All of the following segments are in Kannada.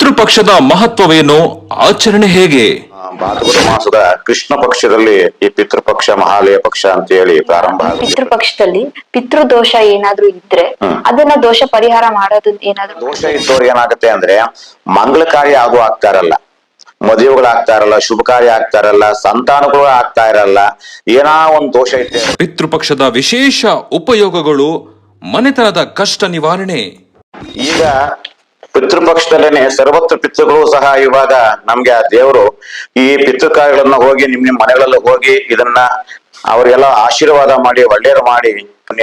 ಪಿತೃಪಕ್ಷದ ಮಹತ್ವವೇನು? ಆಚರಣೆ ಹೇಗೆ? ಭಾದ್ರಪದ ಮಾಸದ ಕೃಷ್ಣ ಪಕ್ಷದಲ್ಲಿ ಈ ಪಿತೃಪಕ್ಷ ಮಹಾಲಯ ಪಕ್ಷ ಅಂತ ಹೇಳಿ ಪ್ರಾರಂಭ ಆಗುತ್ತೆ. ಪಿತೃಪಕ್ಷದಲ್ಲಿ ಪಿತೃದೋಷ ಏನಾದ್ರೂ ಇದ್ರೆ ಅದನ್ನ ದೋಷ ಪರಿಹಾರ ಮಾಡೋದು ಏನಾದ್ರೂ ದೋಷ ಇದ್ದವ್ರಿಗೆ ಏನಾಗುತ್ತೆ ಅಂದ್ರೆ ಮಂಗಳ ಕಾರ್ಯ ಆಗುವ ಆಗ್ತಾರಲ್ಲ ಮದುವೆಗಳಾಗ್ತಾರಲ್ಲ ಮದುವೆಗಳು ಆಗ್ತಾ ಇರಲ್ಲ ಶುಭ ಕಾರ್ಯ ಆಗ್ತಾ ಇರಲ್ಲ ಸಂತಾನಗಳು ಆಗ್ತಾ ಇರಲ್ಲ. ಏನಾ ಒಂದು ದೋಷ ಐತೆ ಪಿತೃಪಕ್ಷದ ವಿಶೇಷ ಉಪಯೋಗಗಳು ಮನೆತನದ ಕಷ್ಟ ನಿವಾರಣೆ. ಈಗ ಪಿತೃಪಕ್ಷದಲ್ಲೇನೆ ಸರ್ವತ್ರ ಪಿತೃಗಳು ಸಹ ಇವಾಗ ನಮ್ಗೆ ಆ ದೇವರು ಈ ಪಿತೃಕಾರ್ಯಗಳನ್ನ ಹೋಗಿ ನಿಮ್ ನಿಮ್ ಮನೆಗಳಲ್ಲಿ ಹೋಗಿ ಇದನ್ನ ಅವರಿಗೆಲ್ಲ ಆಶೀರ್ವಾದ ಮಾಡಿ ಒಳ್ಳೆಯರು ಮಾಡಿ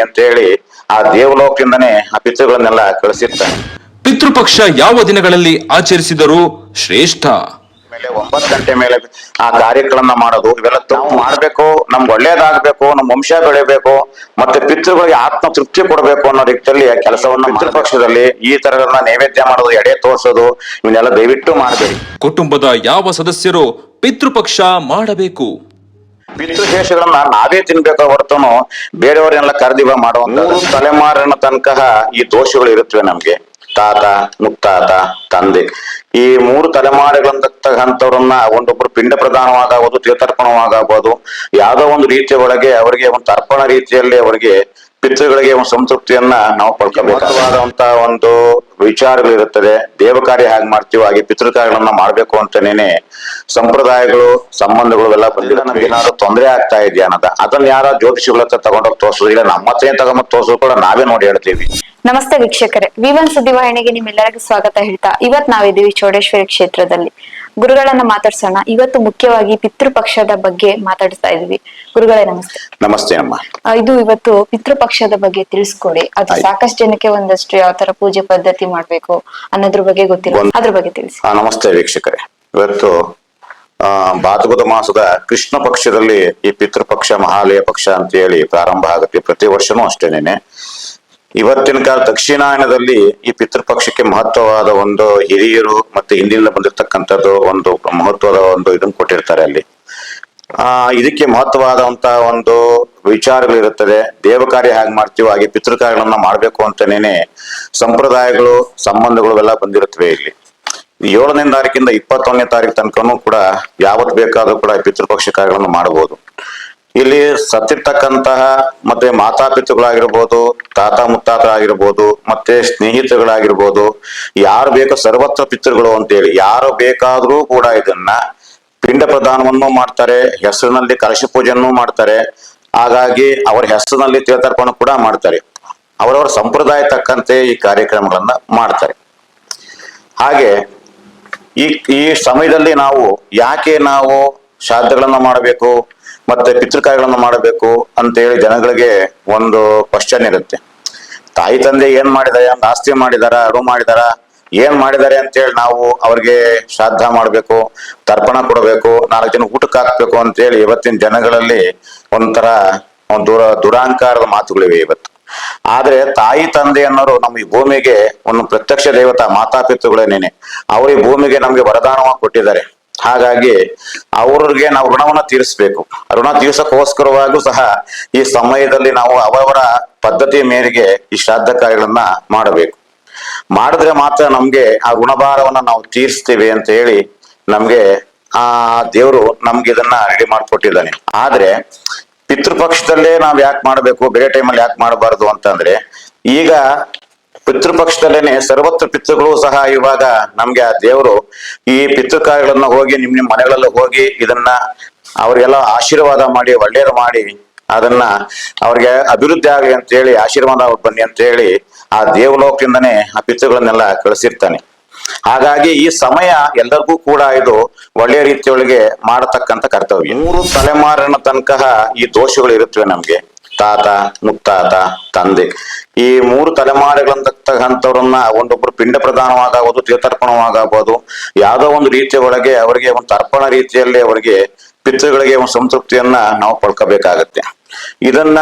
ಅಂತ ಹೇಳಿ ಆ ದೇವಲೋಕದಿಂದನೇ ಆ ಪಿತೃಗಳನ್ನೆಲ್ಲ ಕಳಿಸಿರ್ತಾನೆ ಪಿತೃಪಕ್ಷ ಯಾವ ದಿನಗಳಲ್ಲಿ ಆಚರಿಸಿದರೂ ಶ್ರೇಷ್ಠ. ಮೇಲೆ ಒಂಬತ್ತು ಗಂಟೆ ಮೇಲೆ ಆ ಕಾರ್ಯಗಳನ್ನ ಮಾಡೋದು ಇವೆಲ್ಲ ನಾವು ಮಾಡ್ಬೇಕು ನಮ್ಗೆ ಒಳ್ಳೇದಾಗ್ಬೇಕು ನಮ್ ವಂಶ ಬೆಳಿಬೇಕು ಮತ್ತೆ ಪಿತೃಗಳಿಗೆ ಆತ್ಮ ತೃಪ್ತಿ ಕೊಡ್ಬೇಕು ಅನ್ನೋ ರೀತಿಯಲ್ಲಿ ಕೆಲಸವನ್ನ ಪಿತೃಪಕ್ಷದಲ್ಲಿ ಈ ತರಗಳನ್ನ ನೈವೇದ್ಯ ಮಾಡೋದು ಎಡೆ ತೋರಿಸೋದು ಇವನ್ನೆಲ್ಲ ದಯವಿಟ್ಟು ಮಾಡಬೇಡಿ. ಕುಟುಂಬದ ಯಾವ ಸದಸ್ಯರು ಪಿತೃಪಕ್ಷ ಮಾಡಬೇಕು? ಪಿತೃಶೇಷಗಳನ್ನ ನಾವೇ ತಿನ್ಬೇಕ ಹೊರತನು ಬೇರೆಯವರೆಲ್ಲ ಕರೆದಿವ ಮಾಡೋ ಮೂರು ತಲೆಮಾರಿನ ತನಕ ಈ ದೋಷಗಳು ಇರುತ್ತವೆ ನಮ್ಗೆ. ತಾತ ಮುಕ್ತಾತ ತಂದೆ. ಈ ಮೂರು ತಲೆಮಾರುಗಳಂತಕ್ಕಂಥವ್ರನ್ನ ಒಂದೊಬ್ರು ಪಿಂಡ ಪ್ರಧಾನವಾಗಬಹುದು, ತೀರ್ಥರ್ಪಣವಾಗಬಹುದು. ಯಾವುದೋ ಒಂದು ರೀತಿಯ ಒಳಗೆ ಅವರಿಗೆ ಒಂದು ತರ್ಪಣ ರೀತಿಯಲ್ಲಿ ಅವರಿಗೆ ಪಿತೃಗಳಿಗೆ ಒಂದು ಸಂತೃಪ್ತಿಯನ್ನ ನಾವು ಪಡ್ಕೋಬೇಕಾದಂತ ಒಂದು ವಿಚಾರಗಳಿರುತ್ತದೆ. ದೇವ ಕಾರ್ಯ ಹೇಗೆ ಮಾಡ್ತೀವೋ ಹಾಗೆ ಪಿತೃ ಕಾರ್ಯಗಳನ್ನ ಮಾಡ್ಬೇಕು ಅಂತಾನೇನೆ ಸಂಪ್ರದಾಯಗಳು, ಸಂಬಂಧಗಳು ಎಲ್ಲ ಬಂದಿಲ್ಲ ನಮ್ಗೆ ಏನಾದ್ರು ತೊಂದರೆ ಆಗ್ತಾ ಇದೆಯಾ ಅನ್ನೋದ. ಅದನ್ನ ಯಾರ ಜ್ಯೋತಿಷಿಗಳ ಹತ್ರ ತಗೊಂಡೋಗಿ ತೋರಿಸೋದಿಲ್ಲ ನಮ್ಮ ಹತ್ರ ತಗೊಂಡ್ ತೋರ್ಸೋದು ಕೂಡ ನಾವೇ ನೋಡಿ ಹೇಳ್ತೀವಿ. ನಮಸ್ತೆ ವೀಕ್ಷಕರೇ. ವಿವನ್ ಸುದ್ದಿವಾಹಿನಿಗೆ ನಿಮ್ಮೆಲ್ಲರಿಗೂ ಸ್ವಾಗತ ಹೇಳ್ತಾ. ಇವತ್ ನಾವಿದ್ದೀವಿ ಚೌಡೇಶ್ವರಿ ಕ್ಷೇತ್ರದಲ್ಲಿ. ಗುರುಗಳನ್ನ ಮಾತಾಡ್ಸೋಣ. ಇವತ್ತು ಮುಖ್ಯವಾಗಿ ಪಿತೃಪಕ್ಷದ ಬಗ್ಗೆ ಮಾತಾಡ್ತಾ ಇದೀವಿ. ಗುರುಗಳೇ ನಮಸ್ತೆ. ನಮಸ್ತೆ ಅಮ್ಮ. ಇದು ಇವತ್ತು ಪಿತೃಪಕ್ಷದ ಬಗ್ಗೆ ತಿಳಿಸ್ಕೊಡಿ. ಅದು ಸಾಕಷ್ಟು ಜನಕ್ಕೆ ಒಂದಷ್ಟು ಯಾವ ತರ ಪೂಜೆ ಪದ್ಧತಿ ಮಾಡ್ಬೇಕು ಅನ್ನೋದ್ರ ಬಗ್ಗೆ ಗೊತ್ತಿಲ್ಲ. ಅದ್ರ ಬಗ್ಗೆ ತಿಳಿಸಿ. ನಮಸ್ತೆ ವೀಕ್ಷಕರೇ. ಇವತ್ತು ಆ ಭಾದ್ರಪದ ಮಾಸದ ಕೃಷ್ಣ ಪಕ್ಷದಲ್ಲಿ ಈ ಪಿತೃಪಕ್ಷ ಮಹಾಲಯ ಪಕ್ಷ ಅಂತ ಹೇಳಿ ಪ್ರಾರಂಭ ಆಗುತ್ತೆ ಪ್ರತಿ ವರ್ಷನೂ ಅಷ್ಟೇನೇನೆ. ಇವತ್ತಿನ ಕಾಲ ದಕ್ಷಿಣಾಯನದಲ್ಲಿ ಈ ಪಿತೃಪಕ್ಷಕ್ಕೆ ಮಹತ್ವವಾದ ಒಂದು ಹಿರಿಯರು ಮತ್ತೆ ಹಿಂದಿನಿಂದ ಬಂದಿರತಕ್ಕಂಥದ್ದು ಒಂದು ಮಹತ್ವದ ಒಂದು ಇದನ್ನು ಕೊಟ್ಟಿರ್ತಾರೆ ಅಲ್ಲಿ. ಆ, ಇದಕ್ಕೆ ಮಹತ್ವವಾದಂತ ಒಂದು ವಿಚಾರಗಳಿರುತ್ತದೆ. ದೇವ ಕಾರ್ಯ ಹೇಗೆ ಮಾಡ್ತೀವೋ ಹಾಗೆ ಪಿತೃ ಕಾರ್ಯಗಳನ್ನ ಮಾಡ್ಬೇಕು ಅಂತಾನೇನೆ ಸಂಪ್ರದಾಯಗಳು, ಸಂಬಂಧಗಳು ಎಲ್ಲ ಬಂದಿರುತ್ತವೆ ಇಲ್ಲಿ. ಏಳನೇ ತಾರೀಕಿಂದ ಇಪ್ಪತ್ತೊಂದನೇ ತಾರೀಕು ತನಕನೂ ಕೂಡ ಯಾವತ್ತು ಬೇಕಾದ್ರೂ ಕೂಡ ಪಿತೃಪಕ್ಷ ಕಾರ್ಯಗಳನ್ನು ಮಾಡಬಹುದು. ಇಲ್ಲಿ ಸತ್ತಿರ್ತಕ್ಕಂತಹ ಮತ್ತೆ ಮಾತಾಪಿತೃಗಳಾಗಿರ್ಬೋದು, ತಾತ ಮುತ್ತಾತರಾಗಿರ್ಬೋದು, ಮತ್ತೆ ಸ್ನೇಹಿತರುಗಳಾಗಿರ್ಬೋದು, ಯಾರು ಬೇಕೋ ಸರ್ವತ್ರ ಪಿತೃಗಳು ಅಂತೇಳಿ, ಯಾರು ಬೇಕಾದ್ರೂ ಕೂಡ ಇದನ್ನ ಪಿಂಡ ಪ್ರದಾನವನ್ನು ಮಾಡ್ತಾರೆ, ಹೆಸರಿನಲ್ಲಿ ಕಲಶ ಪೂಜೆಯನ್ನು ಮಾಡ್ತಾರೆ, ಹಾಗಾಗಿ ಅವರ ಹೆಸರಿನಲ್ಲಿ ತೀರ್ಥರ್ಪಣ ಕೂಡ ಮಾಡ್ತಾರೆ. ಅವರವರ ಸಂಪ್ರದಾಯ ತಕ್ಕಂತೆ ಈ ಕಾರ್ಯಕ್ರಮಗಳನ್ನ ಮಾಡ್ತಾರೆ. ಹಾಗೆ ಈ ಈ ಸಮಯದಲ್ಲಿ ನಾವು ಯಾಕೆ ನಾವು ಶ್ರಾದ್ದಗಳನ್ನ ಮಾಡಬೇಕು? ಮತ್ತೆ ಪಿತೃಕಾರ್ಯಗಳನ್ನು ಮಾಡಬೇಕು ಅಂತೇಳಿ ಜನಗಳಿಗೆ ಒಂದು ಕ್ವಶನ್ ಇರುತ್ತೆ. ತಾಯಿ ತಂದೆ ಏನ್ ಮಾಡಿದಾರೆ ಆಸ್ತಿ ಮಾಡಿದಾರ ಅರು ಮಾಡಿದಾರ, ಏನ್ ಮಾಡಿದ್ದಾರೆ ಅಂತೇಳಿ ನಾವು ಅವ್ರಿಗೆ ಶ್ರಾದ್ದ ಮಾಡ್ಬೇಕು, ತರ್ಪಣ ಕೊಡಬೇಕು, ನಾಲ್ಕು ಜನ ಊಟಕ್ಕೆ ಹಾಕ್ಬೇಕು ಅಂತೇಳಿ ಇವತ್ತಿನ ಜನಗಳಲ್ಲಿ ಒಂಥರ ಒಂದು ದುರ, ದುರಾಂಕಾರದ ಮಾತುಗಳಿವೆ ಇವತ್ತು. ಆದ್ರೆ ತಾಯಿ ತಂದೆ ಅನ್ನೋರು ನಮ್ಮ ಈ ಭೂಮಿಗೆ ಒಂದು ಪ್ರತ್ಯಕ್ಷ ದೇವತಾ, ಮಾತಾಪಿತೃಗಳೇನೇನೆ. ಅವ್ರ ಈ ಭೂಮಿಗೆ ನಮ್ಗೆ ವರದಾನವಾಗಿ ಕೊಟ್ಟಿದ್ದಾರೆ. ಹಾಗಾಗಿ ಅವ್ರಿಗೆ ನಾವು ಋಣವನ್ನ ತೀರಿಸಬೇಕು. ಋಣ ತೀರ್ಸಕ್ಕೋಸ್ಕರವಾಗೂ ಸಹ ಈ ಸಮಯದಲ್ಲಿ ನಾವು ಅವರವರ ಪದ್ಧತಿಯ ಮೇರೆಗೆ ಈ ಶ್ರಾದ್ದ ಕಾರ್ಯಗಳನ್ನ ಮಾಡಬೇಕು. ಮಾಡಿದ್ರೆ ಮಾತ್ರ ನಮ್ಗೆ ಆ ಋಣಭಾರವನ್ನ ನಾವು ತೀರಿಸ್ತೀವಿ ಅಂತ ಹೇಳಿ ನಮ್ಗೆ ಆ ದೇವರು ನಮ್ಗೆ ಇದನ್ನ ರೆಡಿ ಮಾಡ್ಕೊಟ್ಟಿದ್ದಾನೆ. ಆದ್ರೆ ಪಿತೃಪಕ್ಷದಲ್ಲೇ ನಾವ್ ಯಾಕೆ ಮಾಡ್ಬೇಕು, ಬೇರೆ ಟೈಮಲ್ಲಿ ಯಾಕೆ ಮಾಡಬಾರದು ಅಂತಂದ್ರೆ ಈಗ ಪಿತೃಪಕ್ಷದಲ್ಲೇನೆ ಸರ್ವತ್ರ ಪಿತೃಗಳು ಸಹ ಇವಾಗ ನಮ್ಗೆ ಆ ದೇವರು ಈ ಪಿತೃಕಾರ್ಯಗಳನ್ನ ಹೋಗಿ ನಿಮ್ ನಿಮ್ ಮನೆಗಳಲ್ಲಿ ಹೋಗಿ ಇದನ್ನ ಅವ್ರಿಗೆಲ್ಲ ಆಶೀರ್ವಾದ ಮಾಡಿ ಒಳ್ಳೆಯರು ಮಾಡಿ, ಅದನ್ನ ಅವ್ರಿಗೆ ಅಭಿವೃದ್ಧಿ ಆಗಲಿ ಅಂತ ಹೇಳಿ, ಆಶೀರ್ವಾದ ಬನ್ನಿ ಅಂತ ಹೇಳಿ ಆ ದೇವಲೋಕದಿಂದನೇ ಆ ಪಿತೃಗಳನ್ನೆಲ್ಲ ಕಳಿಸಿರ್ತಾನೆ. ಹಾಗಾಗಿ ಈ ಸಮಯ ಎಲ್ಲರಿಗೂ ಕೂಡ ಇದು ಒಳ್ಳೆಯ ರೀತಿಯೊಳಗೆ ಮಾಡತಕ್ಕಂತ ಕರ್ತವ್ಯ. ಮೂರು ತಲೆಮಾರಿನ ತನಕ ಈ ದೋಷಗಳು ಇರುತ್ತವೆ ನಮ್ಗೆ. ತಾತ ಮುಕ್ತಾತ ತಂದೆ. ಈ ಮೂರು ತಲೆಮಾರುಗಳಂತಕ್ಕಂಥವ್ರನ್ನ ಒಂದೊಬ್ರು ಪಿಂಡ ಪ್ರಧಾನವಾಗಬಹುದು, ತೀರ್ಥರ್ಪಣವಾಗಬಹುದು. ಯಾವುದೋ ಒಂದು ರೀತಿಯ ಒಳಗೆ ಅವರಿಗೆ ಒಂದು ತರ್ಪಣ ರೀತಿಯಲ್ಲಿ ಅವರಿಗೆ ಪಿತೃಗಳಿಗೆ ಒಂದು ಸಂತೃಪ್ತಿಯನ್ನ ನಾವು ಪಡ್ಕೋಬೇಕಾಗತ್ತೆ. ಇದನ್ನ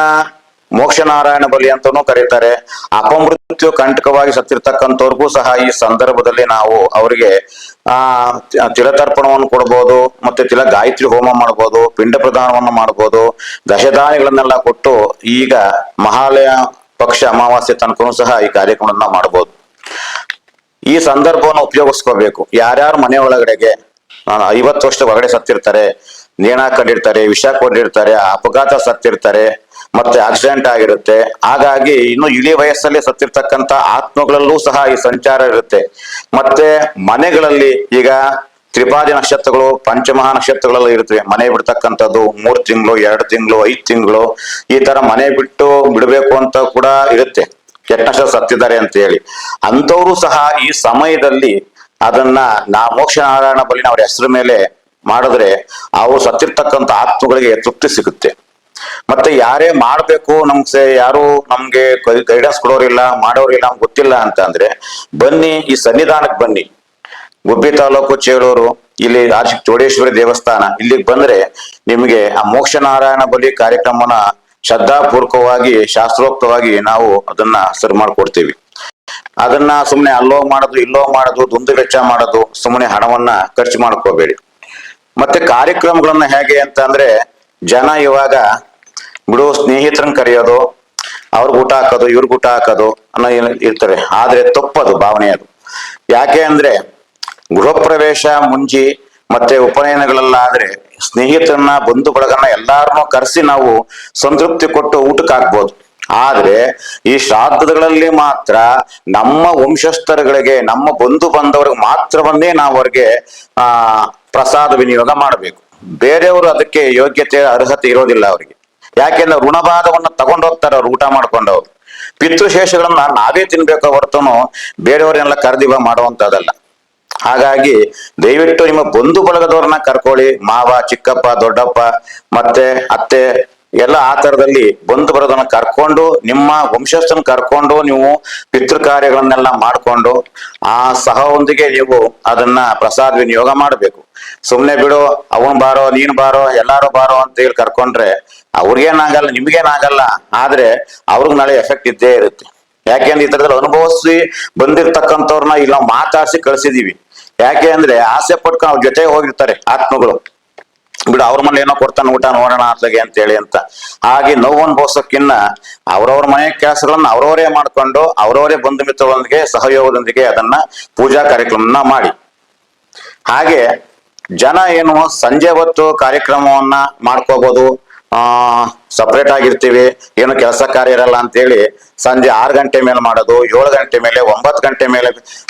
ಮೋಕ್ಷ ನಾರಾಯಣ ಬಲಿ ಅಂತಾನೂ ಕರೀತಾರೆ. ಅಪಮೃತ್ಯು ಕಂಟಕವಾಗಿ ಸತ್ತಿರ್ತಕ್ಕಂಥವ್ರಿಗೂ ಸಹ ಈ ಸಂದರ್ಭದಲ್ಲಿ ನಾವು ಅವರಿಗೆ, ಆ, ತಿಲತರ್ಪಣವನ್ನು ಕೊಡ್ಬೋದು, ಮತ್ತೆ ತಿಲ ಗಾಯತ್ರಿ ಹೋಮ ಮಾಡ್ಬೋದು, ಪಿಂಡ ಪ್ರದಾನವನ್ನು ಮಾಡ್ಬೋದು ದಶದಾನಿಗಳನ್ನೆಲ್ಲ ಕೊಟ್ಟು ಈಗ ಮಹಾಲಯ ಪಕ್ಷ ಅಮಾವಾಸ್ಯೆ ತನಕನೂ ಸಹ ಈ ಕಾರ್ಯಕ್ರಮವನ್ನ ಮಾಡ್ಬೋದು. ಈ ಸಂದರ್ಭವನ್ನು ಉಪಯೋಗಿಸ್ಕೋಬೇಕು. ಯಾರ್ಯಾರು ಮನೆ ಒಳಗಡೆಗೆ ಐವತ್ತು ವರ್ಷ ಹೊರಗಡೆ ಸತ್ತಿರ್ತಾರೆ ನೇಣ ಕಂಡಿರ್ತಾರೆ ವಿಷ ಕೊಂಡಿರ್ತಾರೆ ಅಪಘಾತ ಸತ್ತಿರ್ತಾರೆ ಮತ್ತೆ ಆಕ್ಸಿಡೆಂಟ್ ಆಗಿರುತ್ತೆ. ಹಾಗಾಗಿ ಇನ್ನು ಇಳಿ ವಯಸ್ಸಲ್ಲಿ ಸತ್ತಿರ್ತಕ್ಕಂತ ಆತ್ಮಗಳಲ್ಲೂ ಸಹ ಈ ಸಂಚಾರ ಇರುತ್ತೆ. ಮತ್ತೆ ಮನೆಗಳಲ್ಲಿ ಈಗ ತ್ರಿಪಾದಿ ನಕ್ಷತ್ರಗಳು, ಪಂಚಮಹಾ ನಕ್ಷತ್ರಗಳೆಲ್ಲ ಇರುತ್ತವೆ. ಮನೆ ಬಿಡ್ತಕ್ಕಂಥದ್ದು ಮೂರು ತಿಂಗಳು, ಎರಡು ತಿಂಗಳು, ಐದು ತಿಂಗಳು, ಈ ತರ ಮನೆ ಬಿಟ್ಟು ಬಿಡಬೇಕು ಅಂತ ಕೂಡ ಇರುತ್ತೆ. ನಕ್ಷತ್ರ ಸತ್ತಿದ್ದಾರೆ ಅಂತ ಹೇಳಿ. ಅಂಥವ್ರು ಸಹ ಈ ಸಮಯದಲ್ಲಿ ಅದನ್ನ ನಾ ಮೋಕ್ಷ ನಾರಾಯಣ ಬಲಿನ ಅವ್ರ ಹೆಸರು ಮೇಲೆ ಮಾಡಿದ್ರೆ ಅವರು ಸತ್ತಿರ್ತಕ್ಕಂಥ ಆತ್ಮಗಳಿಗೆ ತೃಪ್ತಿ ಸಿಗುತ್ತೆ. ಮತ್ತೆ ಯಾರೇ ಮಾಡ್ಬೇಕು ನಮ್ಗೆ ಯಾರು ನಮ್ಗೆ ಗೈಡೆನ್ಸ್ ಕೊಡೋರಿಲ್ಲ, ಮಾಡೋರಿಲ್ಲ ನಮ್ಗೆ ಗೊತ್ತಿಲ್ಲ ಅಂತ ಅಂದ್ರೆ ಬನ್ನಿ ಈ ಸನ್ನಿಧಾನಕ್ಕೆ ಬನ್ನಿ. ಗುಬ್ಬಿ ತಾಲೂಕು ಚೇಳೂರು, ಇಲ್ಲಿ ರಾಜ ಚೋಡೇಶ್ವರಿ ದೇವಸ್ಥಾನ. ಇಲ್ಲಿಗೆ ಬಂದ್ರೆ ನಿಮಗೆ ಆ ಮೋಕ್ಷ ನಾರಾಯಣ ಬಲಿ ಕಾರ್ಯಕ್ರಮನ ಶ್ರದ್ಧಾಪೂರ್ವಕವಾಗಿ, ಶಾಸ್ತ್ರೋಕ್ತವಾಗಿ ನಾವು ಅದನ್ನ ಸರಿ ಮಾಡ್ಕೊಡ್ತೀವಿ. ಅದನ್ನ ಸುಮ್ಮನೆ ಅಲ್ಲೋ ಮಾಡೋದು, ಇಲ್ಲೋ ಮಾಡೋದು, ದುಂದು ವೆಚ್ಚ ಮಾಡೋದು ಸುಮ್ಮನೆ ಹಣವನ್ನ ಖರ್ಚು ಮಾಡ್ಕೋಬೇಡಿ. ಮತ್ತೆ ಕಾರ್ಯಕ್ರಮಗಳನ್ನ ಹೇಗೆ ಅಂತ ಅಂದ್ರೆ ಜನ ಇವಾಗ, ಬಿಡು ಸ್ನೇಹಿತರನ್ನ ಕರೆಯೋದು, ಅವ್ರಿಗೆ ಊಟ ಹಾಕೋದು, ಇವ್ರಿಗೆ ಊಟ ಹಾಕೋದು ಅನ್ನೋ ಇರ್ತಾರೆ ಆದ್ರೆ ತಪ್ಪದು ಭಾವನೆ ಅದು. ಯಾಕೆ ಅಂದ್ರೆ ಗೃಹ ಪ್ರವೇಶ ಮುಂಜಿ ಮತ್ತೆ ಉಪನಯನಗಳೆಲ್ಲ ಆದ್ರೆ ಸ್ನೇಹಿತರನ್ನ ಬಂಧು ಬಳಗನ್ನ ಎಲ್ಲಾರನ್ನು ಕರೆಸಿ ನಾವು ಸಂತೃಪ್ತಿ ಕೊಟ್ಟು ಊಟಕ್ಕೆ ಹಾಕ್ಬೋದು. ಆದ್ರೆ, ಈ ಶ್ರಾದ್ದಗಳಲ್ಲಿ ಮಾತ್ರ ನಮ್ಮ ವಂಶಸ್ಥರುಗಳಿಗೆ, ನಮ್ಮ ಬಂಧು ಬಂದವ್ರಿಗೆ ಮಾತ್ರವನ್ನೇ ನಾವು ಅವ್ರಿಗೆ, ಆ, ಪ್ರಸಾದ ವಿನಿಯೋಗ ಮಾಡಬೇಕು. ಬೇರೆಯವರು ಅದಕ್ಕೆ ಯೋಗ್ಯತೆ, ಅರ್ಹತೆ ಇರೋದಿಲ್ಲ ಅವರಿಗೆ. ಯಾಕೆಂದ್ರೆ ಋಣಭಾದವನ್ನು ತಗೊಂಡು ಹೋಗ್ತಾರೆ ಅವ್ರು ಊಟ ಮಾಡ್ಕೊಂಡವ್ರು ಪಿತೃಶೇಷಗಳನ್ನ ನಾವೇ ತಿನ್ಬೇಕು ಹೊರತುನು ಬೇರೆಯವರೆಲ್ಲ ಕರೆದಿವ ಮಾಡುವಂತದಲ್ಲ ಹಾಗಾಗಿ ದಯವಿಟ್ಟು ನಿಮ್ಮ ಬಂಧು ಬಳಗದವ್ರನ್ನ ಕರ್ಕೊಳ್ಳಿ. ಮಾವ, ಚಿಕ್ಕಪ್ಪ, ದೊಡ್ಡಪ್ಪ, ಮತ್ತೆ ಅತ್ತೆ ಎಲ್ಲ ಆ ತರದಲ್ಲಿ ಬಂಧು ಬರೋದನ್ನ ಕರ್ಕೊಂಡು, ನಿಮ್ಮ ವಂಶಸ್ಥನ ಕರ್ಕೊಂಡು, ನೀವು ಪಿತೃ ಕಾರ್ಯಗಳನ್ನೆಲ್ಲ ಮಾಡ್ಕೊಂಡು, ಆ ಸಹವೊಂದಿಗೆ ನೀವು ಅದನ್ನ ಪ್ರಸಾದ ವಿನಿಯೋಗ ಮಾಡಬೇಕು. ಸುಮ್ನೆ ಬಿಡು, ಅವನ್ ಬಾರೋ, ನೀನ್ ಬಾರೋ, ಎಲ್ಲಾರು ಬಾರೋ ಅಂತ ಹೇಳಿ ಕರ್ಕೊಂಡ್ರೆ ಅವ್ರಿಗೇನಾಗಲ್ಲ, ನಿಮ್ಗೇನಾಗಲ್ಲ, ಆದ್ರೆ ಅವ್ರಿಗೆ ನಾಳೆ ಎಫೆಕ್ಟ್ ಇದ್ದೇ ಇರುತ್ತೆ. ಯಾಕೆಂದ್ರೆ ಈ ತರದಲ್ಲಿ ಅನುಭವಿಸಿ ಬಂದಿರ್ತಕ್ಕಂಥವ್ರನ್ನ ಇಲ್ಲಿ ನಾವು ಮಾತಾಡ್ಸಿ ಕಳ್ಸಿದೀವಿ. ಯಾಕೆ ಅಂದ್ರೆ ಆಸೆ ಪಟ್ಕೊಂಡು ಅವ್ರ ಜೊತೆ ಹೋಗಿರ್ತಾರೆ ಆತ್ಮಗಳು. ಬಿಡು, ಅವ್ರ ಮನೇಲಿ ಏನೋ ಕೊಡ್ತಾನೆ, ಊಟ ನೋಡೋಣ ಅತ್ಲಾಗೆ ಅಂತ ಹೇಳಿ ಅಂತ. ಹಾಗೆ ನೋವು ಅನುಭವಿಸೋಕ್ಕಿನ್ನ ಅವ್ರವ್ರ ಮನೆ ಕೆಲಸಗಳನ್ನ ಅವ್ರವರೇ ಮಾಡ್ಕೊಂಡು, ಅವ್ರವರೇ ಬಂಧು ಮಿತ್ರರೊಂದಿಗೆ, ಸಹಯೋಗದೊಂದಿಗೆ ಅದನ್ನ ಪೂಜಾ ಕಾರ್ಯಕ್ರಮನ ಮಾಡಿ. ಹಾಗೆ ಜನ ಏನು, ಸಂಜೆ ಹೊತ್ತು ಕಾರ್ಯಕ್ರಮವನ್ನ ಮಾಡ್ಕೋಬಹುದು ಆ ಸಪ್ರೇಟ್ ಆಗಿರ್ತೀವಿ, ಏನು ಕೆಲಸ ಕಾರ್ಯ ಇರಲ್ಲ ಅಂತೇಳಿ ಸಂಜೆ ಆರು ಗಂಟೆ ಮೇಲೆ ಮಾಡೋದು, ಏಳು ಗಂಟೆ ಮೇಲೆ, ಒಂಬತ್ತು ಗಂಟೆ ಮೇಲೆ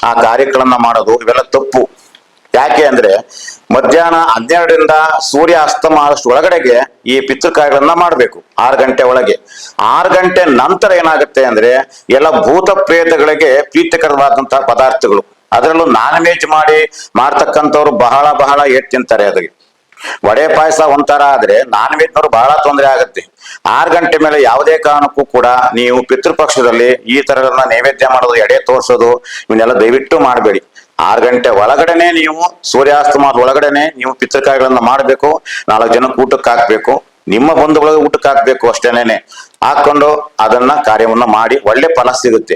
ಆ ಕಾರ್ಯಕ್ರಮ ಮಾಡೋದು, ಇವೆಲ್ಲ ತಪ್ಪು. ಯಾಕೆ ಅಂದ್ರೆ ಮಧ್ಯಾಹ್ನ ಹನ್ನೆರಡರಿಂದ ಸೂರ್ಯ ಅಸ್ತಮ ಆದಷ್ಟು ಒಳಗಡೆಗೆ ಈ ಪಿತೃಕಾಯಗಳನ್ನ ಮಾಡಬೇಕು. ಆರು ಗಂಟೆ ಒಳಗೆ. ಆರು ಗಂಟೆ ನಂತರ ಏನಾಗುತ್ತೆ ಅಂದ್ರೆ ಎಲ್ಲ ಭೂತ ಪ್ರೇತಗಳಿಗೆ ಪ್ರೀತಿಕರವಾದಂತಹ ಪದಾರ್ಥಗಳು. ಅದರಲ್ಲೂ ನಾನ್ ವೆಜ್ ಮಾಡಿ ಮಾಡ್ತಕ್ಕಂಥವ್ರು ಬಹಳ ಬಹಳ ಏಟ್ ತಿಂತಾರೆ ಅದಕ್ಕೆ ವಡೆ ಪಾಯಸ ಒಂಥರ ಆದ್ರೆ ನಾನ್ ವೆಜ್ನವ್ರು ಬಹಳ ತೊಂದರೆ ಆಗುತ್ತೆ. ಆರು ಗಂಟೆ ಮೇಲೆ ಯಾವುದೇ ಕಾರಣಕ್ಕೂ ಕೂಡ ನೀವು ಪಿತೃಪಕ್ಷದಲ್ಲಿ ಈ ತರಗಳನ್ನ ನೈವೇದ್ಯ ಮಾಡೋದು, ಎಡೆ ತೋರಿಸೋದು, ಇವನ್ನೆಲ್ಲ ದಯವಿಟ್ಟು ಮಾಡಬೇಡಿ. ಆರು ಗಂಟೆ ಒಳಗಡೆನೆ ನೀವು ಸೂರ್ಯಾಸ್ತಮಾದ ಒಳಗಡೆನೆ ನೀವು ಪಿತೃಕಾಯಗಳನ್ನ ಮಾಡಬೇಕು, ನಾಲ್ಕು ಜನಕ್ಕೆ ಊಟಕ್ಕೆ ಹಾಕ್ಬೇಕು, ನಿಮ್ಮ ಬಂಧುಗಳಿಗೆ ಊಟಕ್ಕೆ ಹಾಕ್ಬೇಕು ಅಷ್ಟೇನೆ ಹಾಕೊಂಡು ಅದನ್ನ ಕಾರ್ಯವನ್ನ ಮಾಡಿ ಒಳ್ಳೆ ಫಲ ಸಿಗುತ್ತೆ.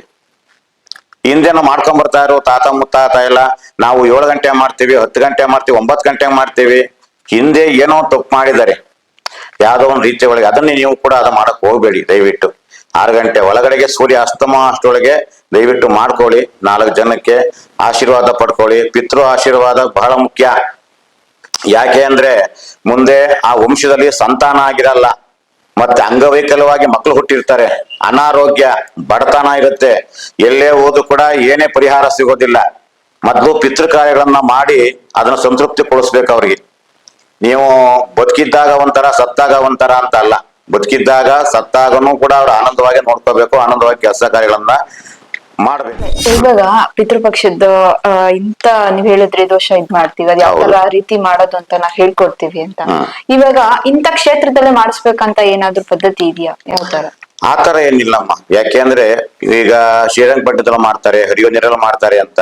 ಹಿಂದೆ ನಾವು ಮಾಡ್ಕೊಂಡ್ ಇರೋ ತಾತ ಮುತ್ತಾತ ಎಲ್ಲ, ನಾವು ಏಳು ಗಂಟೆ ಮಾಡ್ತೀವಿ, ಹತ್ತು ಗಂಟೆ ಮಾಡ್ತೀವಿ, ಒಂಬತ್ತು ಗಂಟೆ ಮಾಡ್ತೀವಿ, ಹಿಂದೆ ಏನೋ ತಪ್ಪು ಮಾಡಿದ್ದಾರೆ. ಯಾವುದೋ ಒಂದು ರೀತಿಯ ಒಳಗೆ ಅದನ್ನೇ ನೀವು ಕೂಡ ಅದು ಮಾಡಕ್ ಹೋಗ್ಬೇಡಿ, ದಯವಿಟ್ಟು. ಆರು ಗಂಟೆ ಒಳಗಡೆಗೆ ಸೂರ್ಯ ಅಸ್ತಮ ಅಷ್ಟೊಳಗೆ ದಯವಿಟ್ಟು ಮಾಡ್ಕೊಳ್ಳಿ. ನಾಲ್ಕು ಜನಕ್ಕೆ ಆಶೀರ್ವಾದ ಪಡ್ಕೊಳ್ಳಿ. ಪಿತೃ ಆಶೀರ್ವಾದ ಬಹಳ ಮುಖ್ಯ. ಯಾಕೆ ಅಂದ್ರೆ ಮುಂದೆ ಆ ವಂಶದಲ್ಲಿ ಸಂತಾನ ಆಗಿರಲ್ಲ. ಮತ್ತೆ ಅಂಗವೈಕಲ್ಯವಾಗಿ ಮಕ್ಕಳು ಹುಟ್ಟಿರ್ತಾರೆ. ಅನಾರೋಗ್ಯ, ಬಡತನ ಇರುತ್ತೆ. ಎಲ್ಲೇ ಹೋದ್ರು ಕೂಡ ಏನೇ ಪರಿಹಾರ ಸಿಗೋದಿಲ್ಲ. ಮೊದಲು ಪಿತೃ ಕಾರ್ಯಗಳನ್ನ ಮಾಡಿ ಅದನ್ನ ಸಂತೃಪ್ತಿ ಕೊಡಿಸ್ಬೇಕು ಅವ್ರಿಗೆ. ನೀವು ಬದುಕಿದ್ದಾಗ ಒಂಥರ, ಸತ್ತಾಗ ಒಂಥರ ಅಂತ ಅಲ್ಲ. ಬದುಕಿದ್ದಾಗ ಸತ್ತಾಗನು ಕೂಡ ಅವ್ರ ಆನಂದವಾಗಿ ನೋಡ್ಕೋಬೇಕು ಆನಂದವಾಗಿ ಕೆಲಸ ಕಾರ್ಯಗಳನ್ನ ಮಾಡ್ಬೇಕು. ಇವಾಗ ಪಿತೃಪಕ್ಷದ ಇಂತ ನೀವ್ ಹೇಳಿದ್ರೆ ದೋಷ ಇದ್ ಮಾಡ್ತೀವಿ ಅದ್ ಯಾವ ರೀತಿ ಮಾಡೋದು ಅಂತ ನಾವ್ ಹೇಳ್ಕೊಡ್ತೀವಿ ಅಂತ. ಇವಾಗ ಇಂತ ಕ್ಷೇತ್ರದಲ್ಲೇ ಮಾಡಿಸ್ಬೇಕಂತ ಏನಾದ್ರು ಪದ್ಧತಿ ಇದೆಯಾ? ಯಾವ ತರ ಆ ತರ ಏನಿಲ್ಲಮ್ಮ. ಯಾಕೆಂದ್ರೆ ಈಗ ಶ್ರೀರಂಗಪಟ್ಟಣದಲ್ಲ ಮಾಡ್ತಾರೆ ಹರಿಯೋ ನೀರೆಲ್ಲ ಮಾಡ್ತಾರೆ ಅಂತ.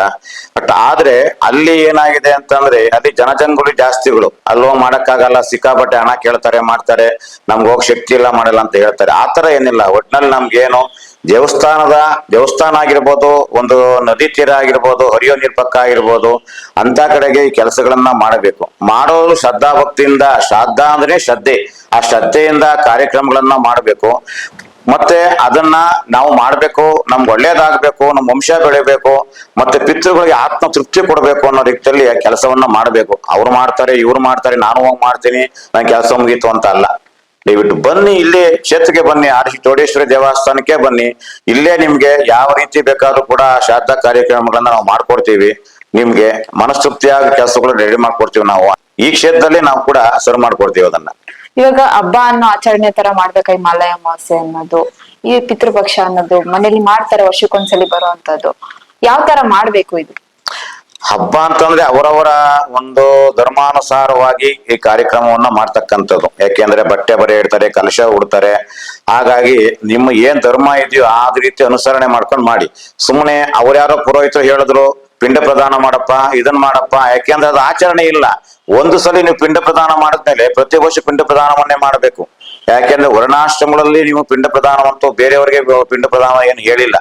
ಬಟ್ ಆದ್ರೆ ಅಲ್ಲಿ ಏನಾಗಿದೆ ಅಂತಂದ್ರೆ ಅಲ್ಲಿ ಜನಜಂಗುಳಿ ಜಾಸ್ತಿಗಳು ಅಲ್ಲೋ ಮಾಡಕ್ಕಾಗಲ್ಲ, ಸಿಕ್ಕಾಪಟ್ಟೆ ಹಣ ಕೇಳ್ತಾರೆ, ಮಾಡ್ತಾರೆ, ನಮ್ಗೆ ಹೋಗ್ ಶಕ್ತಿ ಇಲ್ಲ, ಮಾಡಲ್ಲ ಅಂತ ಹೇಳ್ತಾರೆ. ಆ ತರ ಏನಿಲ್ಲ. ಒಟ್ನಲ್ಲಿ ನಮ್ಗೇನು ದೇವಸ್ಥಾನದ, ದೇವಸ್ಥಾನ ಆಗಿರ್ಬೋದು, ಒಂದು ನದಿ ತೀರ ಆಗಿರ್ಬೋದು, ಹರಿಯೋ ನೀರ್ ಪಕ್ಕ ಆಗಿರ್ಬೋದು ಅಂತ ಕಡೆಗೆ ಈ ಕೆಲಸಗಳನ್ನ ಮಾಡಬೇಕು. ಮಾಡೋರು ಶ್ರದ್ಧಾ ಭಕ್ತಿಯಿಂದ ಶ್ರದ್ಧಾ ಅಂದ್ರೆ ಶ್ರದ್ಧೆ. ಆ ಶ್ರದ್ಧೆಯಿಂದ ಕಾರ್ಯಕ್ರಮಗಳನ್ನ ಮಾಡಬೇಕು. ಮತ್ತೆ ಅದನ್ನ ನಾವು ಮಾಡ್ಬೇಕು, ನಮ್ಗೆ ಒಳ್ಳೇದಾಗ್ಬೇಕು ನಮ್ ವಂಶ ಬೆಳಿಬೇಕು, ಮತ್ತೆ ಪಿತೃಗಳಿಗೆ ಆತ್ಮ ತೃಪ್ತಿ ಕೊಡ್ಬೇಕು ಅನ್ನೋ ರೀತಿಯಲ್ಲಿ ಕೆಲಸವನ್ನ ಮಾಡ್ಬೇಕು. ಅವ್ರು ಮಾಡ್ತಾರೆ, ಇವ್ರು ಮಾಡ್ತಾರೆ, ನಾನು ಹೋಗಿ ಮಾಡ್ತೀನಿ ನನ್ ಕೆಲಸ ಮುಗೀತು ಅಂತ ಅಲ್ಲ. ದಯವಿಟ್ಟು ಬನ್ನಿ, ಇಲ್ಲಿ ಕ್ಷೇತ್ರಕ್ಕೆ ಬನ್ನಿ, ಆರ್ ಚೌಡೇಶ್ವರಿ ದೇವಸ್ಥಾನಕ್ಕೆ ಬನ್ನಿ. ಇಲ್ಲೇ ನಿಮ್ಗೆ ಯಾವ ರೀತಿ ಬೇಕಾದ್ರೂ ಕೂಡ ಶ್ರಾದ್ದ ಕಾರ್ಯಕ್ರಮಗಳನ್ನ ನಾವು ಮಾಡ್ಕೊಡ್ತೀವಿ. ನಿಮ್ಗೆ ಮನಸ್ತೃಪ್ತಿಯಾಗ ಕೆಲಸಗಳು ರೆಡಿ ಮಾಡ್ಕೊಡ್ತೀವಿ ನಾವು. ಈ ಕ್ಷೇತ್ರದಲ್ಲಿ ನಾವು ಕೂಡ ಸರ್ವ್ ಮಾಡ್ಕೊಡ್ತೀವಿ ಅದನ್ನ. ಇವಾಗ ಹಬ್ಬ ಅನ್ನೋ ಆಚರಣೆ ತರ ಮಾಡ್ಬೇಕಾ ಈ ಅನ್ನೋದು? ಈ ಪಿತೃಪಕ್ಷ ಅನ್ನೋದು ಮನೇಲಿ ಮಾಡ್ತಾರೆ ವರ್ಷಕ್ಕೊಂದ್ಸಲಿ ಬರುವಂತದ್ದು. ಯಾವ ತರ ಮಾಡ್ಬೇಕು ಇದು? ಹಬ್ಬ ಅಂತಂದ್ರೆ ಅವರವರ ಒಂದು ಧರ್ಮಾನುಸಾರವಾಗಿ ಈ ಕಾರ್ಯಕ್ರಮವನ್ನ ಮಾಡ್ತಕ್ಕಂಥದ್ದು. ಯಾಕೆಂದ್ರೆ ಬಟ್ಟೆ ಬರೆ ಇಡ್ತಾರೆ, ಕಲಶ ಉಡ್ತಾರೆ. ಹಾಗಾಗಿ ನಿಮ್ಮ ಏನ್ ಧರ್ಮ ಇದೆಯೋ ಆ ರೀತಿ ಅನುಸರಣೆ ಮಾಡ್ಕೊಂಡು ಮಾಡಿ. ಸುಮ್ಮನೆ ಅವ್ರ್ಯಾರೋ ಪುರೋಹಿತರು ಹೇಳಿದ್ರು, ಪಿಂಡ ಪ್ರದಾನ ಮಾಡಪ್ಪ, ಇದನ್ ಮಾಡಪ್ಪ. ಯಾಕೆಂದ್ರೆ ಅದು ಆಚರಣೆ ಇಲ್ಲ. ಒಂದು ಸಲ ನೀವು ಪಿಂಡ ಪ್ರದಾನ ಮಾಡಿದ್ಮೇಲೆ ಪ್ರತಿ ವರ್ಷ ಪಿಂಡ ಪ್ರದಾನವನ್ನೇ ಮಾಡಬೇಕು. ಯಾಕೆಂದ್ರೆ ವರ್ಣಾಶ್ರಮಗಳಲ್ಲಿ ನೀವು ಪಿಂಡ ಪ್ರದಾನವಂತೂ ಬೇರೆಯವರಿಗೆ ಪಿಂಡ ಪ್ರದಾನ ಏನು ಹೇಳಿಲ್ಲ.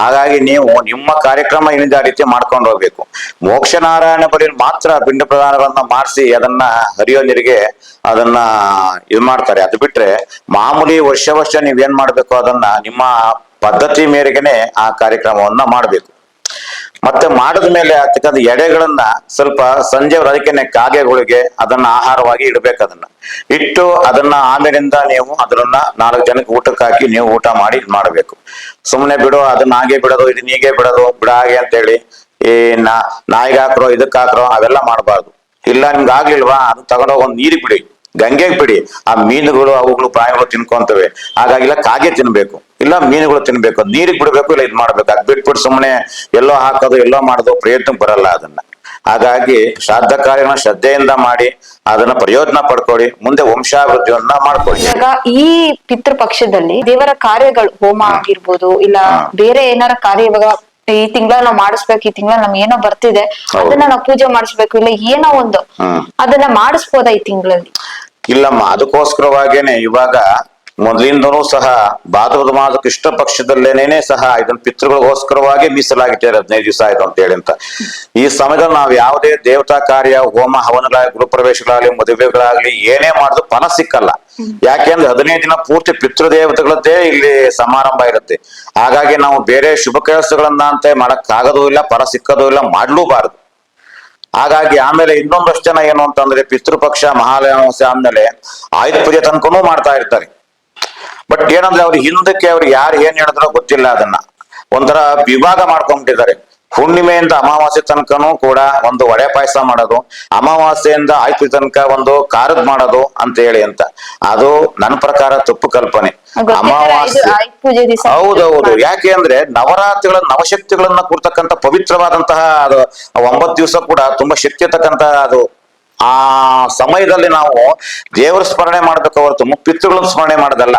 ಹಾಗಾಗಿ ನೀವು ನಿಮ್ಮ ಕಾರ್ಯಕ್ರಮ ಏನಿದೆ ಆ ರೀತಿ ಮಾಡ್ಕೊಂಡು ಹೋಗ್ಬೇಕು. ಮೋಕ್ಷ ನಾರಾಯಣ ಬಳಿ ಮಾತ್ರ ಪಿಂಡ ಪ್ರದಾನಗಳನ್ನ ಮಾಡಿಸಿ ಅದನ್ನ ಹರಿಯೋ ನೀರಿಗೆ ಅದನ್ನ ಇದು ಮಾಡ್ತಾರೆ. ಅದು ಬಿಟ್ರೆ ಮಾಮೂಲಿ ವರ್ಷ ವರ್ಷ ನೀವೇನ್ ಮಾಡ್ಬೇಕು ಅದನ್ನ ನಿಮ್ಮ ಪದ್ಧತಿ ಮೇರೆಗೆನೆ ಆ ಕಾರ್ಯಕ್ರಮವನ್ನ ಮಾಡ್ಬೇಕು. ಮತ್ತೆ ಮಾಡಿದ ಮೇಲೆ ಆಗ್ತಕ್ಕಂಥ ಎಡೆಗಳನ್ನ ಸ್ವಲ್ಪ ಸಂಜೆ ಅದಕ್ಕೆ ಕಾಗೆಗಳಿಗೆ ಅದನ್ನ ಆಹಾರವಾಗಿ ಇಡಬೇಕು ಅದನ್ನ. ಇಟ್ಟು ಅದನ್ನ ಆಮೇಲಿಂದ ನೀವು ಅದನ್ನ ನಾಲ್ಕು ಜನಕ್ಕೆ ಊಟಕ್ಕೆ ಹಾಕಿ ನೀವು ಊಟ ಮಾಡಿ ಮಾಡಬೇಕು. ಸುಮ್ಮನೆ ಬಿಡು ಅದನ್ನ ಹಾಗೆ ಬಿಡೋದು ಇದನ್ನ ಹೀಗೆ ಬಿಡೋದು, ಬಿಡ ಹಾಗೆ ಅಂತೇಳಿ ಈ ನಾ, ನಾಯಿಗೆ ಹಾಕ್ರೋ, ಇದಕ್ಕೆ ಹಾಕ್ರೋ, ಅವೆಲ್ಲ ಮಾಡಬಾರ್ದು. ಇಲ್ಲ ನಿಮ್ಗೆ ಆಗ್ಲಿಲ್ವಾ ಅದು ತಗೊಂಡೋಗಿ ಒಂದು ನೀರಿಗೆ ಬಿಡಿ, ಗಂಗೆಗೆ ಬಿಡಿ. ಆ ಮೀನುಗಳು, ಅವುಗಳು, ಪ್ರಾಣಿಗಳು ತಿನ್ಕೊಂತವೆ. ಹಾಗಾಗಿಲ್ಲ ಕಾಗೆ ತಿನ್ಬೇಕು. ಇಲ್ಲ ಮೀನುಗಳು ತಿನ್ಬೇಕು. ನೀರಿಗೆ ಬಿಡ್ಬೇಕು ಇಲ್ಲ ಇದ್ ಮಾಡ್ಬೇಕು. ಅದ್ ಬಿಟ್ಬಿಟ್ಟು ಸುಮ್ಮನೆ ಎಲ್ಲೋ ಹಾಕೋದು ಎಲ್ಲೋ ಮಾಡೋದು ಪ್ರಯತ್ನ ಬರಲ್ಲ ಅದನ್ನ. ಹಾಗಾಗಿ ಶ್ರಾದ್ದ ಕಾರ್ಯನ ಶ್ರದ್ಧೆಯಿಂದ ಮಾಡಿ ಅದನ್ನ ಪ್ರಯೋಜನ ಪಡ್ಕೊಳ್ಳಿ ಮುಂದೆ ವಂಶಾಭಿವೃದ್ಧಿಯನ್ನ ಮಾಡ್ಕೊಳ್ಳಿ. ಈಗ ಈ ಪಿತೃಪಕ್ಷದಲ್ಲಿ ದೇವರ ಕಾರ್ಯಗಳು ಹೋಮ ಆಗಿರ್ಬೋದು ಇಲ್ಲ ಬೇರೆ ಏನಾರ ಕಾರ್ಯ ಇವಾಗ ಈ ತಿಂಗಳ ನಾವು ಮಾಡಿಸ್ಬೇಕು ಈ ತಿಂಗಳ ನಮ್ಗೆ ಏನೋ ಬರ್ತಿದೆ ಅದನ್ನ ನಾವು ಪೂಜೆ ಮಾಡಿಸ್ಬೇಕು ಇಲ್ಲ ಏನೋ ಒಂದು. ಅದನ್ನ ಮಾಡಿಸ್ಬೋದ ಈ ತಿಂಗಳಲ್ಲಿ? ಇಲ್ಲಮ್ಮ ಅದಕ್ಕೋಸ್ಕರವಾಗೇನೆ ಇವಾಗ ಮೊದಲಿಂದನೂ ಸಹ ಭಾದ್ರದ ಮಾಸ ಕೃಷ್ಣ ಪಕ್ಷದಲ್ಲೇನೇನೆ ಸಹ ಇದನ್ನ ಪಿತೃಗಳಿಗೋಸ್ಕರವಾಗಿ ಮೀಸಲಾಗಿಟ್ಟಿದ್ದಾರೆ ಹದಿನೈದು ದಿವಸ ಆಯ್ತು ಅಂತ ಹೇಳಿ ಅಂತ. ಈ ಸಮಯದಲ್ಲಿ ನಾವು ಯಾವುದೇ ದೇವತಾ ಕಾರ್ಯ, ಹೋಮ, ಹವನಗಳಾಗಲಿ ಗೃಹಪ್ರವೇಶಗಳಾಗಲಿ ಮದುವೆಗಳಾಗ್ಲಿ ಏನೇ ಮಾಡಿದ್ರು ಫಲ ಸಿಕ್ಕಲ್ಲ. ಯಾಕೆಂದ್ರೆ ಹದಿನೈದು ದಿನ ಪೂರ್ತಿ ಪಿತೃದೇವತೆಗಳದ್ದೇ ಇಲ್ಲಿ ಸಮಾರಂಭ ಇರುತ್ತೆ. ಹಾಗಾಗಿ ನಾವು ಬೇರೆ ಶುಭ ಕೆಲಸಗಳನ್ನ ಅಂತ ಮಾಡಕ್ ಆಗೋದೂ ಇಲ್ಲ, ಫಲ ಸಿಕ್ಕೋದು ಇಲ್ಲ, ಮಾಡ್ಲೂಬಾರದು. ಹಾಗಾಗಿ ಆಮೇಲೆ ಇನ್ನೊಂದಷ್ಟು ಜನ ಏನು ಅಂತಂದ್ರೆ ಪಿತೃಪಕ್ಷ ಮಹಾಲಯ ಆಮೇಲೆ ಆಯುಧ ಪೂಜೆ ತನಕನೂ ಮಾಡ್ತಾ ಇರ್ತಾರೆ. ಬಟ್ ಏನಂದ್ರೆ ಅವ್ರ ಹಿಂದಕ್ಕೆ ಅವ್ರು ಯಾರು ಏನ್ ಹೇಳಿದ್ರೋ ಗೊತ್ತಿಲ್ಲ ಅದನ್ನ. ಒಂಥರ ವಿಭಾಗ ಮಾಡ್ಕೊಂಡ್ಬಿಟ್ಟಿದ್ದಾರೆ ಹುಣ್ಣಿಮೆಯಿಂದ ಅಮಾವಾಸ್ಯೆ ತನಕನೂ ಕೂಡ ಒಂದು ಒಡೆ ಪಾಯಸ ಮಾಡೋದು ಅಮಾವಾಸ್ಯೆಯಿಂದ ಆಯ್ತು ತನಕ ಒಂದು ಕಾರದ್ ಮಾಡೋದು ಅಂತ ಹೇಳಿ ಅಂತ. ಅದು ನನ್ನ ಪ್ರಕಾರ ತಪ್ಪು ಕಲ್ಪನೆ. ಅಮಾವಾಸ್ಯೆ ಹೌದೌದು ಯಾಕೆ ಅಂದ್ರೆ ನವರಾತ್ರಿಗಳ ನವಶಕ್ತಿಗಳನ್ನ ಕೊಡ್ತಕ್ಕಂಥ ಪವಿತ್ರವಾದಂತಹ ಅದು ಒಂಬತ್ತು ದಿವಸ ಕೂಡ ತುಂಬಾ ಶಕ್ತಿ ಇರ್ತಕ್ಕಂತ ಅದು ಆ ಸಮಯದಲ್ಲಿ ನಾವು ದೇವರ ಸ್ಮರಣೆ ಮಾಡ್ಬೇಕು ಹೊರತು ಪಿತೃಗಳನ್ನು ಸ್ಮರಣೆ ಮಾಡೋದಲ್ಲ.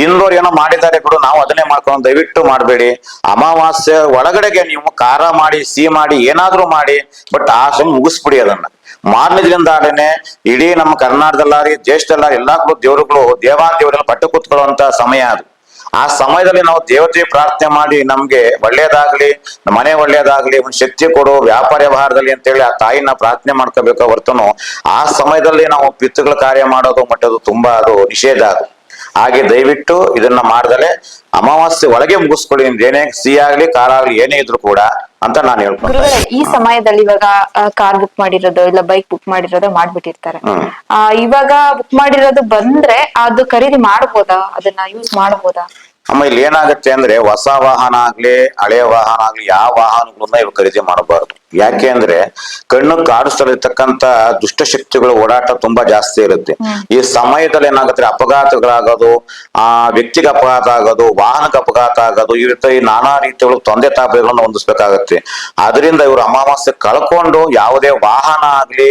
ಹಿಂದೋರು ಏನೋ ಮಾಡಿದ್ದಾರೆ ಕೂಡ ನಾವು ಅದನ್ನೇ ಮಾಡ್ಕೊಂಡು ದಯವಿಟ್ಟು ಮಾಡಬೇಡಿ. ಅಮಾವಾಸ್ಯೆ ಒಳಗಡೆಗೆ ನೀವು ಖಾರ ಮಾಡಿ, ಸಿಹಿ ಮಾಡಿ, ಏನಾದ್ರೂ ಮಾಡಿ, ಬಟ್ ಆ ಸುಮ್ ಮುಗಿಸ್ಬಿಡಿ ಅದನ್ನ. ಮಾರನೇ ಇಡೀ ನಮ್ಮ ಕರ್ನಾಟಕದಲ್ಲಾರಿ ದೇಶದಲ್ಲಾರಿ ಎಲ್ಲಾ ಕೂಡ ದೇವರುಗಳು ದೇವಾನ್ ದೇವರೆಲ್ಲ ಪಟ್ಟು ಕೂತ್ಕೊಳ್ಳುವಂತ ಸಮಯ ಅದು. ಆ ಸಮಯದಲ್ಲಿ ನಾವು ದೇವತೆ ಪ್ರಾರ್ಥನೆ ಮಾಡಿ ನಮ್ಗೆ ಒಳ್ಳೇದಾಗ್ಲಿ ಮನೆ ಒಳ್ಳೇದಾಗ್ಲಿ, ಒಂದು ಶಕ್ತಿ ಕೊಡು, ವ್ಯಾಪಾರ ವ್ಯವಹಾರದಲ್ಲಿ ಅಂತೇಳಿ ಆ ತಾಯಿನ ಪ್ರಾರ್ಥನೆ ಮಾಡ್ಕೋಬೇಕು ಹೊರ್ತನು, ಆ ಸಮಯದಲ್ಲಿ ನಾವು ಪಿತೃಗಳ ಕಾರ್ಯ ಮಾಡೋದು, ಮಟ್ಟದು ತುಂಬಾ ಅದು ನಿಷೇಧ ಅದು. ಹಾಗೆ ದಯವಿಟ್ಟು ಇದನ್ನ ಮಾಡ್ದಲೆ ಅಮಾವಾಸ್ಯೆ ಒಳಗೆ ಮುಗಿಸ್ಕೊಳ್ಳಿ. ನಿಮ್ದು ಏನೇ ಸಿಹಿ ಆಗ್ಲಿ ಖಾರ ಆಗ್ಲಿ ಏನೇ ಇದ್ರು ಕೂಡ ಅಂತ ನಾನು ಹೇಳ್ಕೊಂಡು ಈ ಸಮಯದಲ್ಲಿ ಇವಾಗ ಕಾರ್ ಬುಕ್ ಮಾಡಿರೋದು ಇಲ್ಲ ಬೈಕ್ ಬುಕ್ ಮಾಡಿರೋದು ಮಾಡ್ಬಿಟ್ಟಿರ್ತಾರೆ. ಇವಾಗ ಬುಕ್ ಮಾಡಿರೋದು ಬಂದ್ರೆ ಅದು ಖರೀದಿ ಮಾಡಬಹುದಾ ಅದನ್ನ ಯೂಸ್ ಮಾಡಬಹುದಾ ಅಮ್ಮ ಇಲ್ಲಿ ಏನಾಗುತ್ತೆ ಅಂದ್ರೆ ಹೊಸ ವಾಹನ ಆಗ್ಲಿ ಹಳೆಯ ವಾಹನ ಆಗ್ಲಿ ಯಾವ ವಾಹನಗಳನ್ನ ಇವಾಗ ಖರೀದಿ ಮಾಡಬಾರದು. ಯಾಕೆ ಅಂದ್ರೆ ಕಣ್ಣು ಕಾಡಿಸ್ತಲಿರ್ತಕ್ಕಂತ ದುಷ್ಟಶಕ್ತಿಗಳ ಓಡಾಟ ತುಂಬಾ ಜಾಸ್ತಿ ಇರುತ್ತೆ. ಈ ಸಮಯದಲ್ಲಿ ಏನಾಗುತ್ತೆ ಅಪಘಾತಗಳಾಗೋದು ಆ ವ್ಯಕ್ತಿಗೆ ಅಪಘಾತ ಆಗೋದು ವಾಹನಕ್ಕೆ ಅಪಘಾತ ಆಗೋದು ಈ ರೀತಿ ನಾನಾ ರೀತಿಗಳು ತೊಂದರೆ ತಾಪಗಳನ್ನು ಹೊಂದಿಸ್ಬೇಕಾಗತ್ತೆ. ಅದರಿಂದ ಇವರು ಅಮಾವಾಸ್ಯೆ ಕಳ್ಕೊಂಡು ಯಾವುದೇ ವಾಹನ ಆಗ್ಲಿ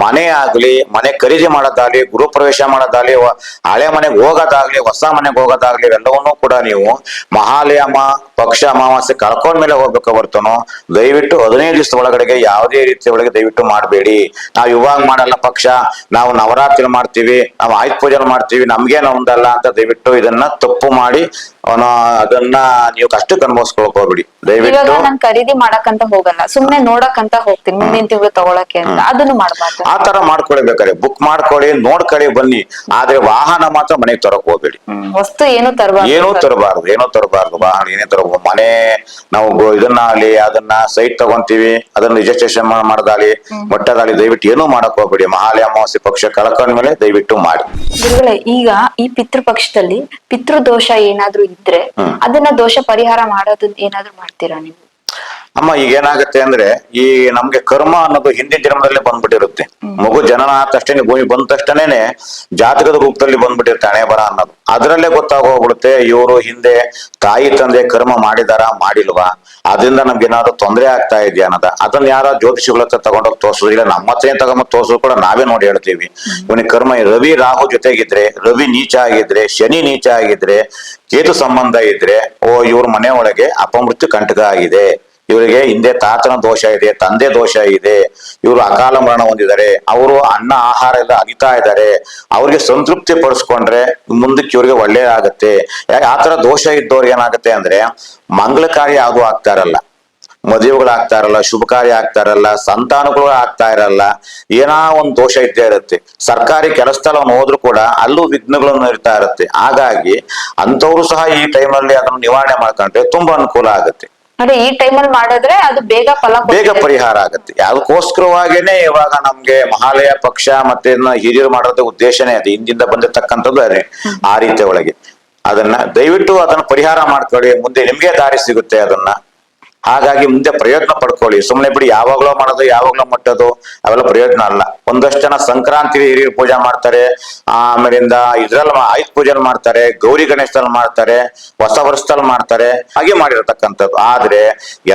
ಮನೆ ಆಗ್ಲಿ ಮನೆ ಖರೀದಿ ಮಾಡೋದಾಗ್ಲಿ ಗೃಹ ಪ್ರವೇಶ ಮಾಡೋದಾಗ್ಲಿ ಹಳೆ ಮನೆಗೆ ಹೋಗೋದಾಗ್ಲಿ ಹೊಸ ಮನೆಗೆ ಹೋಗೋದಾಗ್ಲಿ ಇವೆಲ್ಲವನ್ನೂ ಕೂಡ ನೀವು ಮಹಾಲಯಮ ಪಕ್ಷ ಅಮಾವಾಸ್ಯೆ ಕಳ್ಕೊಂಡ್ಮೇಲೆ ಹೋಗ್ಬೇಕು ಹೊರ್ತನು ದಯವಿಟ್ಟು ಹದಿನೈದು ದಿವಸದ ಒಳಗಡೆಗೆ ಯಾವುದೇ ರೀತಿಯ ಒಳಗೆ ದಯವಿಟ್ಟು ಮಾಡಬೇಡಿ. ನಾವು ಇವಾಗ ಮಾಡಲ್ಲ ಪಕ್ಷ ನಾವು ನವರಾತ್ರಿ ಮಾಡ್ತೀವಿ ನಾವು ಆಯುಧ ಪೂಜೆ ಮಾಡ್ತೀವಿ ನಮ್ಗೇನು ಒಂದಲ್ಲ ಅಂತ ದಯವಿಟ್ಟು ಇದನ್ನ ತಪ್ಪು ಮಾಡಿ ಅದನ್ನ ನೀವು ಕಷ್ಟಕ್ಕೆ ಅನುಭವಿಸ್ಕೊಳಕ್ ಹೋಗ್ಬಿಡಿ. ದಯವಿಟ್ಟು ನಾನ್ ಖರೀದಿ ಮಾಡಕ್ಕಂತ ಹೋಗಲ್ಲ ಸುಮ್ನೆ ನೋಡಕ್ಕಂತ ಹೋಗ್ತೀನಿ ಮುಂದಿನ ತಿಂಗಳು ತಗೊಳಕ್ಕೆ ಅಂತ ಅದನ್ನು ಮಾಡ್ಬಾರ್ದು. ಆ ತರ ಮಾಡ್ಕೊಳ್ಬೇಕಾರೆ ಬುಕ್ ಮಾಡ್ಕೊಳ್ಳಿ ನೋಡ್ಕೊಳ್ಳಿ ಬನ್ನಿ. ಆದ್ರೆ ವಾಹನ ಮಾತ್ರ ಮನೆಗೆ ತರಕ್ ಹೋಗ್ಬೇಡಿ. ವಸ್ತು ಏನು ತರಬಾರ್ದು. ಏನೂ ತರಬಾರ್ದು ಏನೋ ತರಬಾರ್ದು ವಾಹನ ಏನೇ ತರಬಹುದು ಮನೆ ನಾವು ಇದನ್ನ ಆಗ್ಲಿ ಅದನ್ನ ಸೈಟ್ ತಗೊಂತೀವಿ ಅದನ್ನ ರಿಜಿಸ್ಟ್ರೇಷನ್ ಮಾಡದಾಗ್ಲಿ ಮೊಟ್ಟದಾಗ್ಲಿ ದಯವಿಟ್ಟು ಏನೂ ಮಾಡಕ್ ಹೋಗ್ಬೇಡಿ. ಮಹಾಲಯ ಅಮಾವಾಸ್ಯೆ ಪಕ್ಷ ಕಳ್ಕೊಂಡ್ಮೇಲೆ ದಯವಿಟ್ಟು ಮಾಡಿ. ಗುರುಗಳೇ ಈಗ ಈ ಪಿತೃ ಪಕ್ಷದಲ್ಲಿ ಪಿತೃದೋಷ ಏನಾದ್ರೂ ಇದ್ರೆ ಅದನ್ನ ದೋಷ ಪರಿಹಾರ ಮಾಡೋದನ್ನ ಏನಾದ್ರೂ ಮಾಡ್ತೀರಾ ನೀವು? ಅಮ್ಮ ಈಗ ಏನಾಗುತ್ತೆ ಅಂದ್ರೆ ಈ ನಮ್ಗೆ ಕರ್ಮ ಅನ್ನೋದು ಹಿಂದಿನ ಜನ್ಮದಲ್ಲೇ ಬಂದ್ಬಿಟ್ಟಿರುತ್ತೆ. ಮಗು ಜನನ ಆದ ತಕ್ಷಣ ಭೂಮಿ ಬಂದ ತಕ್ಷಣನೇ ಜಾತಕದ ರೂಪದಲ್ಲಿ ಬಂದ್ಬಿಟ್ಟಿರುತ್ತೆ ಹಣೆ ಬರ ಅನ್ನೋದು. ಅದರಲ್ಲೇ ಗೊತ್ತಾಗೋಗ್ಬಿಡುತ್ತೆ ಇವರು ಹಿಂದೆ ತಾಯಿ ತಂದೆ ಕರ್ಮ ಮಾಡಿದಾರ ಮಾಡಿಲ್ವಾ? ಅದರಿಂದ ನಮ್ಗೆ ಏನಾದ್ರು ತೊಂದರೆ ಆಗ್ತಾ ಇದೆಯಾ ಅನ್ನೋದ. ಅದನ್ನ ಯಾರ ಜ್ಯೋತಿಷಿಗಳ ಹತ್ರ ತಗೊಂಡೋಗಿ ತೋರಿಸೋದಿಲ್ಲ ಇಲ್ಲ ನಮ್ಮ ಹತ್ರ ಏನ್ ತಗೊಂಡ್ ತೋರ್ಸೋದು ಕೂಡ ನಾವೇ ನೋಡಿ ಹೇಳ್ತೀವಿ. ಇವನಿಗೆ ಕರ್ಮ ರವಿ ರಾಹು ಜೊತೆಗಿದ್ರೆ ರವಿ ನೀಚ ಆಗಿದ್ರೆ ಶನಿ ನೀಚ ಆಗಿದ್ರೆ ಕೇತು ಸಂಬಂಧ ಇದ್ರೆ ಓ ಇವ್ರ ಮನೆ ಒಳಗೆ ಅಪಮೃತ್ಯು ಕಂಟಕ ಆಗಿದೆ. ಇವರಿಗೆ ಹಿಂದೆ ತಾತನ ದೋಷ ಇದೆ, ತಂದೆ ದೋಷ ಇದೆ, ಇವರು ಅಕಾಲ ಮರಣ ಹೊಂದಿದ್ದಾರೆ, ಅವರು ಅನ್ನ ಆಹಾರ ಎಲ್ಲ ಅಗಿತಾ ಇದ್ದಾರೆ, ಅವ್ರಿಗೆ ಸಂತೃಪ್ತಿ ಪಡಿಸ್ಕೊಂಡ್ರೆ ಮುಂದಕ್ಕೆ ಇವರಿಗೆ ಒಳ್ಳೇದಾಗತ್ತೆ. ಯಾಕೆ ಆ ತರ ದೋಷ ಇದ್ದವ್ರಿಗೆ ಏನಾಗುತ್ತೆ ಅಂದ್ರೆ ಮಂಗಳ ಕಾರ್ಯ ಆಗ್ತಾ ಇರಲ್ಲ. ಮದುವೆಗಳು ಇರಲ್ಲ, ಶುಭ ಕಾರ್ಯ ಆಗ್ತಾ ಇರಲ್ಲ, ಸಂತಾನಗಳು ಆಗ್ತಾ ಇರಲ್ಲ, ಏನೋ ಒಂದು ದೋಷ ಇದ್ದೇ ಇರುತ್ತೆ. ಸರ್ಕಾರಿ ಕೆಲಸದಲ್ಲಿ ಅವ್ನು ಹೋದ್ರು ಕೂಡ ಅಲ್ಲೂ ವಿಘ್ನಗಳನ್ನು ಇರ್ತಾ ಇರುತ್ತೆ. ಹಾಗಾಗಿ ಅಂತವ್ರು ಸಹ ಈ ಟೈಮಲ್ಲಿ ಅದನ್ನು ನಿವಾರಣೆ ಮಾಡ್ಕೊಂಡ್ರೆ ತುಂಬಾ ಅನುಕೂಲ ಆಗುತ್ತೆ. ಅಂದ್ರೆ ಈ ಟೈಮಲ್ಲಿ ಮಾಡಿದ್ರೆ ಅದು ಬೇಗ ಫಲ ಬೇಗ ಪರಿಹಾರ ಆಗುತ್ತೆ. ಅದಕ್ಕೋಸ್ಕರವಾಗೇನೆ ಇವಾಗ ನಮ್ಗೆ ಮಹಾಲಯ ಪಕ್ಷ ಮತ್ತೆ ಹಿರಿಯರು ಮಾಡೋದ ಉದ್ದೇಶನೇ ಅದು. ಹಿಂದಿಂದ ಬಂದಿರತಕ್ಕಂಥದ್ದು ಅದೇ ಆ ರೀತಿಯ ಒಳಗೆ. ಅದನ್ನ ದಯವಿಟ್ಟು ಅದನ್ನ ಪರಿಹಾರ ಮಾಡ್ಕೊಳ್ಳಿ. ಮುಂದೆ ನಿಮ್ಗೆ ದಾರಿ ಸಿಗುತ್ತೆ ಅದನ್ನ. ಹಾಗಾಗಿ ಮುಂದೆ ಪ್ರಯತ್ನ ಪಡ್ಕೊಳ್ಳಿ. ಸುಮ್ಮನೆ ಬಿಡಿ, ಯಾವಾಗ್ಲೋ ಮಾಡೋದು, ಯಾವಾಗ್ಲೋ ಮಟ್ಟೋದು, ಅವೆಲ್ಲ ಪ್ರಯೋಜನ ಅಲ್ಲ. ಒಂದಷ್ಟು ಜನ ಸಂಕ್ರಾಂತಿ ಹಿರಿಯರು ಪೂಜೆ ಮಾಡ್ತಾರೆ, ಆಮೇಲಿಂದ ಇದ್ರಲ್ಲಿ ಆಯುಧ ಪೂಜೆ ಮಾಡ್ತಾರೆ, ಗೌರಿ ಗಣೇಶದಲ್ಲಿ ಮಾಡ್ತಾರೆ, ಹೊಸ ವರ್ಷದಲ್ಲಿ ಮಾಡ್ತಾರೆ, ಹಾಗೆ ಮಾಡಿರತಕ್ಕಂಥದ್ದು. ಆದ್ರೆ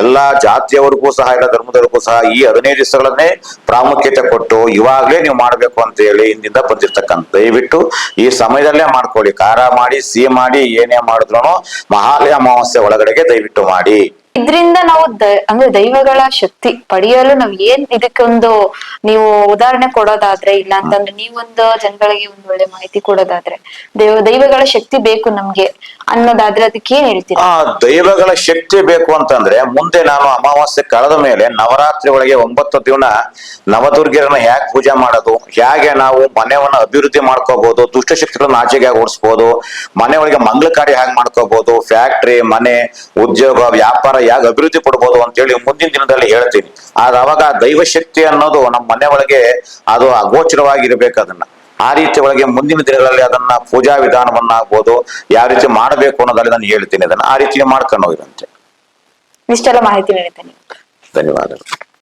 ಎಲ್ಲಾ ಜಾತಿಯವರಿಗೂ ಸಹ, ಎಲ್ಲ ಧರ್ಮದವರಿಗೂ ಸಹ ಈ ಹದಿನೈದು ದಿವಸಗಳನ್ನೇ ಪ್ರಾಮುಖ್ಯತೆ ಕೊಟ್ಟು ಇವಾಗ್ಲೇ ನೀವು ಮಾಡ್ಬೇಕು ಅಂತ ಹೇಳಿ ಇಂದಿಂದ ಬಂದಿರ್ತಕ್ಕಂಥ ದಯವಿಟ್ಟು ಈ ಸಮಯದಲ್ಲೇ ಮಾಡ್ಕೊಳ್ಳಿ. ಖಾರ ಮಾಡಿ, ಸಿಹಿ ಮಾಡಿ, ಏನೇ ಮಾಡಿದ್ರು ಮಹಾಲಯ ಅಮಾವಾಸ್ಯೆ ಒಳಗಡೆಗೆ ದಯವಿಟ್ಟು ಮಾಡಿ. ಇದ್ರಿಂದ ನಾವು ದ- ಅಂದ್ರೆ ದೈವಗಳ ಶಕ್ತಿ ಪಡೆಯಲು ನಾವ್ ಏನ್ ಇದಕ್ಕೊಂದು ನೀವು ಉದಾಹರಣೆ ಕೊಡೋದಾದ್ರೆ ಇಲ್ಲ ಅಂತಂದ್ರೆ ನೀವೊಂದು ಜನಗಳಿಗೆ ಒಂದ್ ಒಳ್ಳೆ ಮಾಹಿತಿ ಕೊಡೋದಾದ್ರೆ ದೈವ ದೈವಗಳ ಶಕ್ತಿ ಬೇಕು ನಮ್ಗೆ. ಅನ್ನೋದಾದ್ರೆ ಅದಕ್ಕೆ ಏನ್ ಹೇಳ್ತೀರಾ? ದೈವಗಳ ಶಕ್ತಿ ಬೇಕು ಅಂತಂದ್ರೆ ಮುಂದೆ ನಾನು ಅಮಾವಾಸ್ಯೆ ಕಳೆದ ಮೇಲೆ ನವರಾತ್ರಿ ಒಳಗೆ ಒಂಬತ್ತು ದಿನ ನವದುರ್ಗಿರನ್ನ ಹೇಗೆ ಪೂಜೆ ಮಾಡೋದು ಹೇಗೆ ನಾವು ಮನೆಯವನ್ನ ಅಭಿವೃದ್ಧಿ ಮಾಡ್ಕೋಬಹುದು ದುಷ್ಟಶಕ್ತಿಗಳನ್ನ ಆಚೆಗೆ ಓಡಿಸ್ಬೋದು, ಮನೆ ಒಳಗೆ ಮಂಗಳ ಕಾರ್ಯ ಹೇಗೆ ಮಾಡ್ಕೋಬಹುದು ಫ್ಯಾಕ್ಟ್ರಿ, ಮನೆ, ಉದ್ಯೋಗ, ವ್ಯಾಪಾರ ಹೇಗೆ ಅಭಿವೃದ್ಧಿ ಪಡ್ಬೋದು ಅಂತೇಳಿ ಮುಂದಿನ ದಿನದಲ್ಲಿ ಹೇಳ್ತೀನಿ. ಆಗ ಅವಾಗ ದೈವ ಶಕ್ತಿ ಅನ್ನೋದು ನಮ್ಮ ಮನೆ ಒಳಗೆ ಅದು ಅಗೋಚರವಾಗಿರ್ಬೇಕು ಅದನ್ನ. ಆ ರೀತಿ ಒಳಗೆ ಮುಂದಿನ ದಿನಗಳಲ್ಲಿ ಅದನ್ನ ಪೂಜಾ ವಿಧಾನವನ್ನ ಆಗ್ಬೋದು ಯಾವ ರೀತಿ ಮಾಡಬೇಕು ಅನ್ನೋದಲ್ಲಿ ನಾನು ಹೇಳ್ತೀನಿ. ಅದನ್ನ ಆ ರೀತಿ ಮಾಡ್ಕೊಂಡು ಹೋಗಿರಂತೆ ಇಷ್ಟೆಲ್ಲ ಮಾಹಿತಿ ನೀಡಿದ್ದೇನೆ ಧನ್ಯವಾದಗಳು.